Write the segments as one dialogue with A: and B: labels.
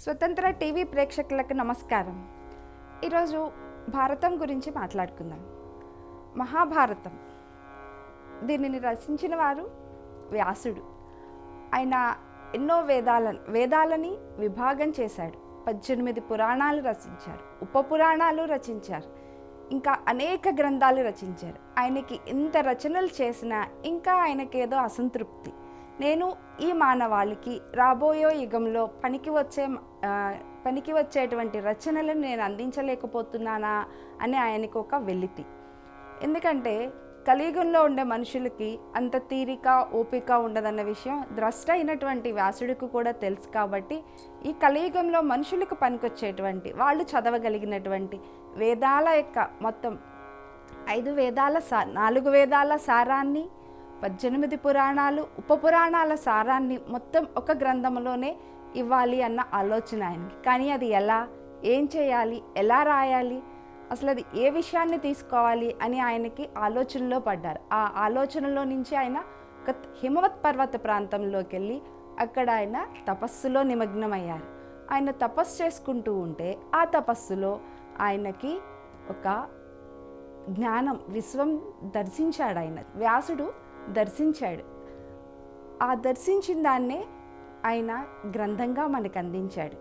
A: స్వతంత్ర టీవీ ప్రేక్షకులకు నమస్కారం. ఈరోజు భారతం గురించి మాట్లాడుకుందాం. మహాభారతం. దీనిని రచించిన వారు వ్యాసుడు. ఆయన ఎన్నో వేదాల వేదాలని విభాగం చేశాడు. పద్దెనిమిది పురాణాలు రచించారు. ఉప పురాణాలు రచించారు. ఇంకా అనేక గ్రంథాలు రచించారు. ఆయనకి ఇంత రచనలు చేసినా ఇంకా ఆయనకి ఏదో అసంతృప్తి. నేను ఈ మానవాళికి రాబోయే యుగంలో పనికి వచ్చే పనికి వచ్చేటువంటి రచనలను నేను అందించలేకపోతున్నానా అని ఆయనకు ఒక వెలితి. ఎందుకంటే కలియుగంలో ఉండే మనుషులకి అంత తీరిక ఓపిక ఉండదన్న విషయం ద్రష్ట అయినటువంటి వ్యాసుడికి కూడా తెలుసు కాబట్టి ఈ కలియుగంలో మనుషులకు పనికొచ్చేటువంటి వాళ్ళు చదవగలిగినటువంటి వేదాల యొక్క మొత్తం ఐదు వేదాల సా నాలుగు వేదాల సారాన్ని పద్దెనిమిది పురాణాలు ఉప పురాణాల సారాన్ని మొత్తం ఒక గ్రంథంలోనే ఇవ్వాలి అన్న ఆలోచన ఆయనకి. కానీ అది ఎలా? ఏం చేయాలి? ఎలా రాయాలి? అసలు అది ఏ విషయాన్ని తీసుకోవాలి అని ఆయనకి ఆలోచనలో పడ్డారు. ఆ ఆలోచనలో నుంచి ఆయన ఒక హిమవత్ పర్వత ప్రాంతంలోకి వెళ్ళి అక్కడ ఆయన తపస్సులో నిమగ్నమయ్యారు. ఆయన తపస్సు చేసుకుంటూ ఉంటే ఆ తపస్సులో ఆయనకి ఒక జ్ఞానం విశ్వం దర్శించాడు ఆయన. వ్యాసుడు దర్శించాడు. ఆ దర్శించిన దాన్నే ఆయన గ్రంథంగా మనకు అందించాడు.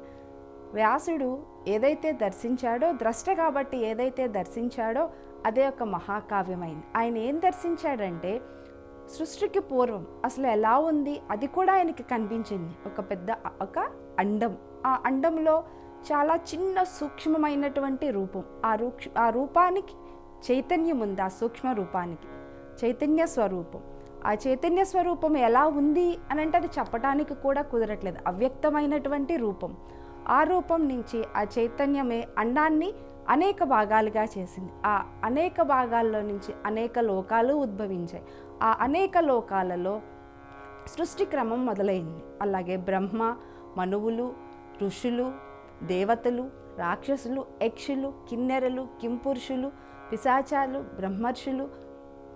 A: వ్యాసుడు ఏదైతే దర్శించాడో ద్రష్ట కాబట్టి ఏదైతే దర్శించాడో అదే ఒక మహాకావ్యమైంది. ఆయన ఏం దర్శించాడంటే సృష్టికి పూర్వం అసలు ఎలా ఉంది అది కూడా ఆయనకి కనిపించింది. ఒక పెద్ద ఒక అండం. ఆ అండంలో చాలా చిన్న సూక్ష్మమైనటువంటి రూపం. ఆ రూక్ష ఆ రూపానికి చైతన్యం ఉంది ఆ సూక్ష్మ రూపానికి చైతన్య స్వరూపం. ఆ చైతన్య స్వరూపం ఎలా ఉంది అని అంటే అది చెప్పడానికి కూడా కుదరట్లేదు. అవ్యక్తమైనటువంటి రూపం. ఆ రూపం నుంచి ఆ చైతన్యమే అండాన్ని అనేక భాగాలుగా చేసింది. ఆ అనేక భాగాల్లో నుంచి అనేక లోకాలు ఉద్భవించాయి. ఆ అనేక లోకాలలో సృష్టి క్రమం మొదలైంది. అలాగే బ్రహ్మ మనువులు ఋషులు దేవతలు రాక్షసులు యక్షులు కిన్నెరలు కింపురుషులు పిశాచాలు బ్రహ్మర్షులు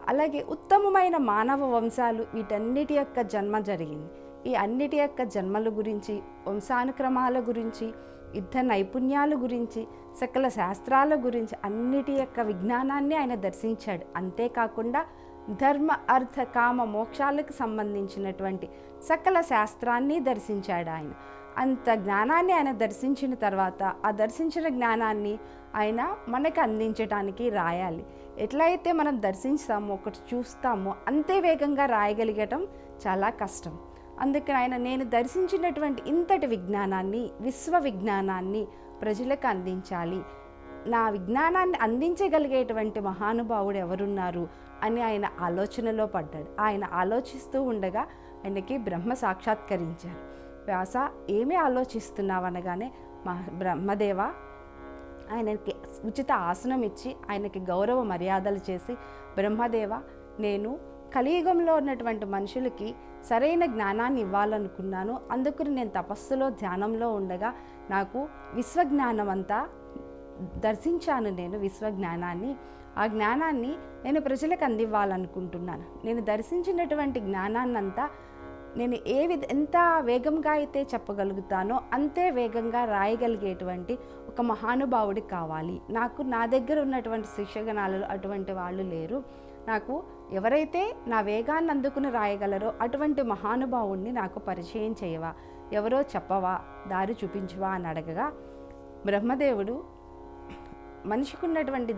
A: అలాగే ఉత్తమమైన మానవ వంశాలు వీటన్నిటి యొక్క జన్మ జరిగింది. ఈ అన్నిటి యొక్క జన్మల గురించి వంశానుక్రమాల గురించి యుద్ధ నైపుణ్యాల గురించి సకల శాస్త్రాల గురించి అన్నిటి యొక్క విజ్ఞానాన్ని ఆయన దర్శించాడు. అంతేకాకుండా ధర్మ అర్థ కామ మోక్షాలకు సంబంధించినటువంటి సకల శాస్త్రాన్ని దర్శించాడు ఆయన. అంత జ్ఞానాన్ని ఆయన దర్శించిన తర్వాత ఆ దర్శించిన జ్ఞానాన్ని ఆయన మనకు అందించడానికి రాయాలి. ఎట్లయితే మనం దర్శిస్తామో ఒకటి చూస్తామో అంతే వేగంగా రాయగలిగటం చాలా కష్టం. అందుకని ఆయన నేను దర్శించినటువంటి ఇంతటి విజ్ఞానాన్ని విశ్వ విజ్ఞానాన్ని ప్రజలకు అందించాలి. నా విజ్ఞానాన్ని అందించగలిగేటువంటి మహానుభావుడు ఎవరున్నారు అని ఆయన ఆలోచనలో పడ్డాడు. ఆయన ఆలోచిస్తూ ఉండగా ఆయనకి బ్రహ్మ సాక్షాత్కరించారు. వ్యాస ఏమి ఆలోచిస్తున్నావు అనగానే మా బ్రహ్మదేవ ఆయనకి ఉచిత ఆసనం ఇచ్చి ఆయనకి గౌరవ మర్యాదలు చేసి బ్రహ్మదేవ నేను కలియుగంలో ఉన్నటువంటి మనుషులకి సరైన జ్ఞానాన్ని ఇవ్వాలనుకున్నాను. అందుకు నేను తపస్సులో ధ్యానంలో ఉండగా నాకు విశ్వజ్ఞానం అంతా దర్శించాను. నేను విశ్వజ్ఞానాన్ని. ఆ జ్ఞానాన్ని నేను ప్రజలకు అందివ్వాలనుకుంటున్నాను. నేను దర్శించినటువంటి జ్ఞానాన్నంతా నేను ఏ విధ ఎంత వేగంగా అయితే చెప్పగలుగుతానో అంతే వేగంగా రాయగలిగేటువంటి ఒక మహానుభావుడి కావాలి. నాకు నా దగ్గర ఉన్నటువంటి శిక్షగణాలలో అటువంటి వాళ్ళు లేరు. నాకు ఎవరైతే నా వేగాన్ని అందుకుని రాయగలరో అటువంటి మహానుభావుణ్ణి నాకు పరిచయం చేయవా? ఎవరో చెప్పవా? దారి చూపించవా అని అడగగా బ్రహ్మదేవుడు మనిషికి ఉన్నటువంటి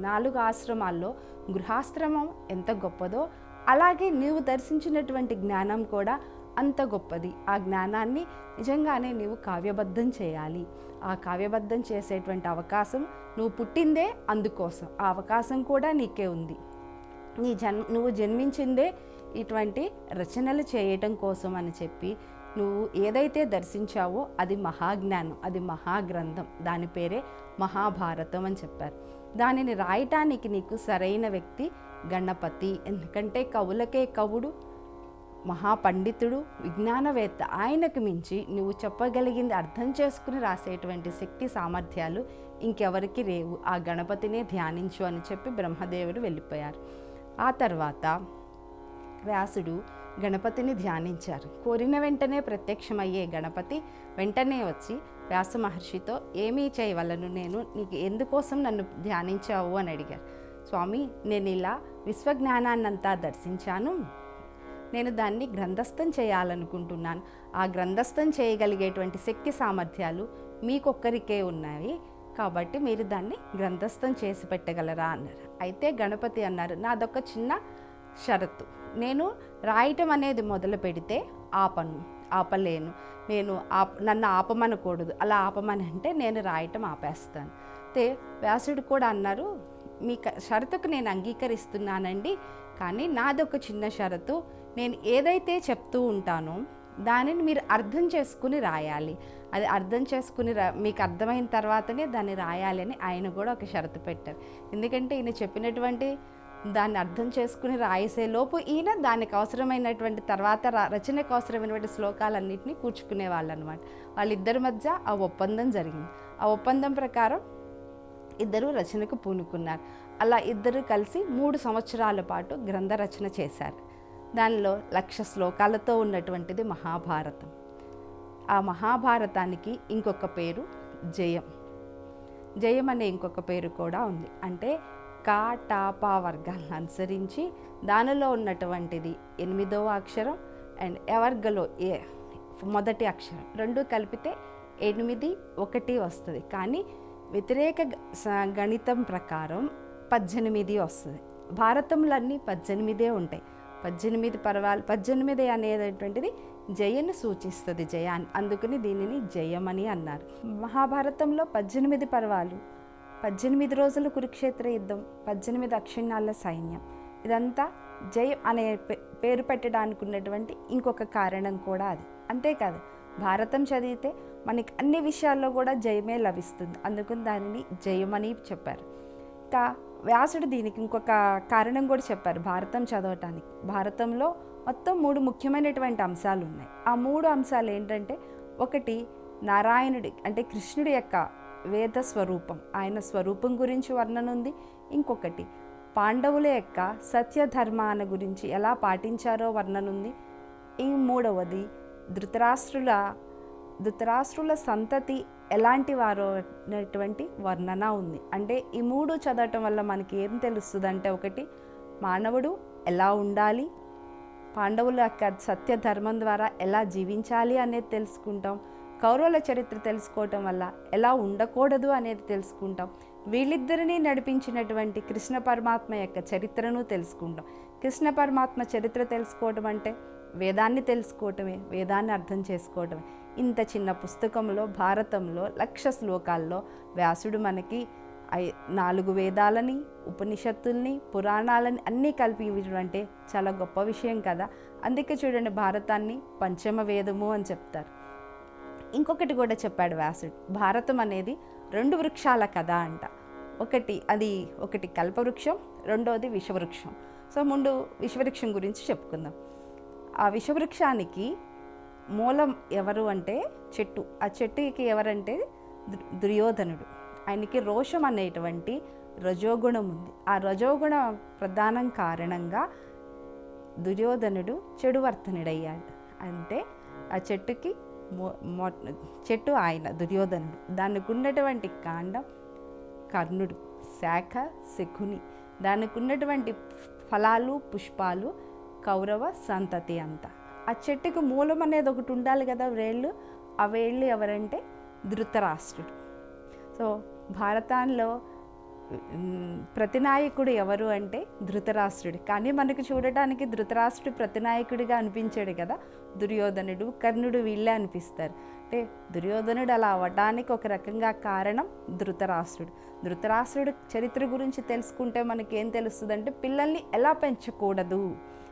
A: నాలుగు ఆశ్రమాల్లో గృహాశ్రమం ఎంత గొప్పదో అలాగే నీవు దర్శించినటువంటి జ్ఞానం కూడా అంత గొప్పది. ఆ జ్ఞానాన్ని నిజంగానే నీవు కావ్యబద్ధం చేయాలి. ఆ కావ్యబద్ధం చేసేటువంటి అవకాశం నువ్వు పుట్టిందే అందుకోసం. ఆ అవకాశం కూడా నీకే ఉంది. నీ జన్ నువ్వు జన్మించిందే ఇటువంటి రచనలు చేయటం కోసం అని చెప్పి నువ్వు ఏదైతే దర్శించావో అది మహాజ్ఞానం అది మహాగ్రంథం. దాని పేరే మహాభారతం అని చెప్పారు. దానిని రాయటానికి నీకు సరైన వ్యక్తి గణపతి. ఎందుకంటే కవులకే కవుడు మహాపండితుడు విజ్ఞానవేత్త. ఆయనకు మించి నువ్వు చెప్పగలిగింది అర్థం చేసుకుని రాసేటువంటి శక్తి సామర్థ్యాలు ఇంకెవరికి లేవు. ఆ గణపతినే ధ్యానించు అని చెప్పి బ్రహ్మదేవుడు వెళ్ళిపోయారు. ఆ తర్వాత వ్యాసుడు గణపతిని ధ్యానించారు. కోరిన వెంటనే ప్రత్యక్షమయ్యే గణపతి వెంటనే వచ్చి వ్యాస మహర్షితో ఏమీ చేయవలను నేను నీకు ఎందుకోసం నన్ను ధ్యానించావు? అని అడిగారు. స్వామి నేను ఇలా విశ్వజ్ఞానాన్నంతా దర్శించాను. నేను దాన్ని గ్రంథస్థం చేయాలనుకుంటున్నాను. ఆ గ్రంథస్థం చేయగలిగేటువంటి శక్తి సామర్థ్యాలు మీకొక్కరికే ఉన్నాయి. కాబట్టి మీరు దాన్ని గ్రంథస్థం చేసి పెట్టగలరా అన్నారు. అయితే గణపతి అన్నారు నాదొక చిన్న షరతు. నేను రాయటం అనేది మొదలు పెడితే ఆపను ఆపలేను. నేను ఆప నన్ను ఆపమనకూడదు. అలా ఆపమని అంటే నేను రాయటం ఆపేస్తాను. అయితే వ్యాసుడు కూడా అన్నారు మీ క- షరతుకు నేను అంగీకరిస్తున్నానండి. కానీ నాదొక చిన్న షరతు. నేను ఏదైతే చెప్తూ ఉంటానో దానిని మీరు అర్థం చేసుకుని రాయాలి. అది అర్థం చేసుకుని రా మీకు అర్థమైన తర్వాతనే దాన్ని రాయాలి అని ఆయన కూడా ఒక షరతు పెట్టారు. ఎందుకంటే ఈయన చెప్పినటువంటి దాన్ని అర్థం చేసుకుని రాయేసేలోపు ఈయన దానికి అవసరమైనటువంటి తర్వాత రచనకు అవసరమైనటువంటి శ్లోకాలన్నింటినీ కూర్చుకునే వాళ్ళు అనమాట వాళ్ళిద్దరి మధ్య ఆ ఒప్పందం జరిగింది. ఆ ఒప్పందం ప్రకారం ఇద్దరు రచనకు పూనుకున్నారు. అలా ఇద్దరు కలిసి మూడు సంవత్సరాల పాటు గ్రంథ రచన చేశారు. దానిలో లక్ష శ్లోకాలతో ఉన్నటువంటిది మహాభారతం. ఆ మహాభారతానికి ఇంకొక పేరు జయం. జయం అనే ఇంకొక పేరు కూడా ఉంది. అంటే కా టా వర్గాలను అనుసరించి దానిలో ఉన్నటువంటిది ఎనిమిదవ అక్షరం అండ్ ఎవర్గలో ఏ మొదటి అక్షరం రెండు కలిపితే ఎనిమిది ఒకటి వస్తుంది. కానీ వ్యతిరేక గ- స- గణితం ప్రకారం పద్దెనిమిది వస్తుంది. భారతంలన్నీ పద్దెనిమిదే ఉంటాయి. పద్దెనిమిది పర్వాలు పద్దెనిమిది అనేటటువంటిది జయను సూచిస్తుంది జయాన్ని అందుకని దీనిని జయమని అన్నారు. మహాభారతంలో పద్దెనిమిది పర్వాలు. పద్దెనిమిది రోజుల కురుక్షేత్ర యుద్ధం పద్దెనిమిది అక్షిణాల సైన్యం. ఇదంతా జయం అనే పే- పేరు పెట్టడానికి ఉన్నటువంటి ఇంకొక కారణం కూడా అది. అంతేకాదు భారతం చదివితే మనకి అన్ని విషయాల్లో కూడా జయమే లభిస్తుంది. అందుకని దానిని జయమని చెప్పారు. ఇంకా వ్యాసుడు దీనికి ఇంకొక కారణం కూడా చెప్పారు భారతం చదవటానికి. భారతంలో మొత్తం మూడు ముఖ్యమైనటువంటి అంశాలు ఉన్నాయి. ఆ మూడు అంశాలు ఏంటంటే ఒకటి నారాయణుడి అంటే కృష్ణుడి యొక్క వేద స్వరూపం. ఆయన స్వరూపం గురించి వర్ణన ఉంది. ఇంకొకటి పాండవుల యొక్క సత్యధర్మాన గురించి ఎలా పాటించారో వర్ణన ఉంది. ఈ మూడవది ధృతరాష్ట్రుల ధృతరాష్ట్రుల సంతతి ఎలాంటి వారు అనేటువంటి వర్ణన ఉంది. అంటే ఈ మూడు చదవటం వల్ల మనకి ఏం తెలుస్తుంది అంటే ఒకటి మానవుడు ఎలా ఉండాలి? పాండవుల యొక్క సత్య ధర్మం ద్వారా ఎలా జీవించాలి అనేది తెలుసుకుంటాం. కౌరవుల చరిత్ర తెలుసుకోవటం వల్ల ఎలా ఉండకూడదు అనేది తెలుసుకుంటాం. వీళ్ళిద్దరినీ నడిపించినటువంటి కృష్ణ పరమాత్మ యొక్క చరిత్రను తెలుసుకుంటాం. కృష్ణ పరమాత్మ చరిత్ర తెలుసుకోవటం అంటే వేదాన్ని తెలుసుకోవటమే వేదాన్ని అర్థం చేసుకోవటమే. ఇంత చిన్న పుస్తకంలో భారతంలో లక్ష శ్లోకాల్లో వ్యాసుడు మనకి ఐ- నాలుగు వేదాలని ఉపనిషత్తుల్ని పురాణాలని అన్నీ కలిపి ఇవ్వడం అంటే చాలా గొప్ప విషయం కదా. అందుకే చూడండి భారతాన్ని పంచమ వేదము అని చెప్తారు. ఇంకొకటి కూడా చెప్పాడు వ్యాసుడు భారతం అనేది రెండు వృక్షాల కథ అంట. ఒకటి అది ఒకటి కల్పవృక్షం రెండోది విషవృక్షం. సో ముందు విషవృక్షం గురించి చెప్పుకుందాం. ఆ విషవృక్షానికి మూలం ఎవరు అంటే చెట్టు. ఆ చెట్టుకి ఎవరంటే దుర్యోధనుడు. ఆయనకి రోషం అనేటువంటి రజోగుణం ఉంది. ఆ రజోగుణ ప్రధానం కారణంగా దుర్యోధనుడు చెడువర్తనుడయ్యాడు అంటే ఆ చెట్టుకి మొ- చెట్టు ఆయన దుర్యోధనుడు. దానికి ఉన్నటువంటి కాండం కర్ణుడు శాఖ శకుని. దానికి ఉన్నటువంటి ఫలాలు పుష్పాలు కౌరవ సంతతి అంతా. ఆ చెట్టుకు మూలం అనేది ఒకటి ఉండాలి కదా వేళ్ళు? ఆ వేళ్ళు ఎవరంటే ధృతరాష్ట్రుడు. సో భారతంలో ప్రతినాయకుడు ఎవరు అంటే ధృతరాష్ట్రుడు. కానీ మనకు చూడటానికి ధృతరాష్ట్రుడు ప్రతినాయకుడిగా అనిపించాడు కదా. దుర్యోధనుడు కర్ణుడు వీళ్ళే అనిపిస్తారు. అంటే దుర్యోధనుడు అలా అవ్వడానికి ఒక రకంగా కారణం ధృతరాష్ట్రుడు. ధృతరాష్ట్రుడు చరిత్ర గురించి తెలుసుకుంటే మనకి ఏం పిల్లల్ని ఎలా పెంచకూడదు?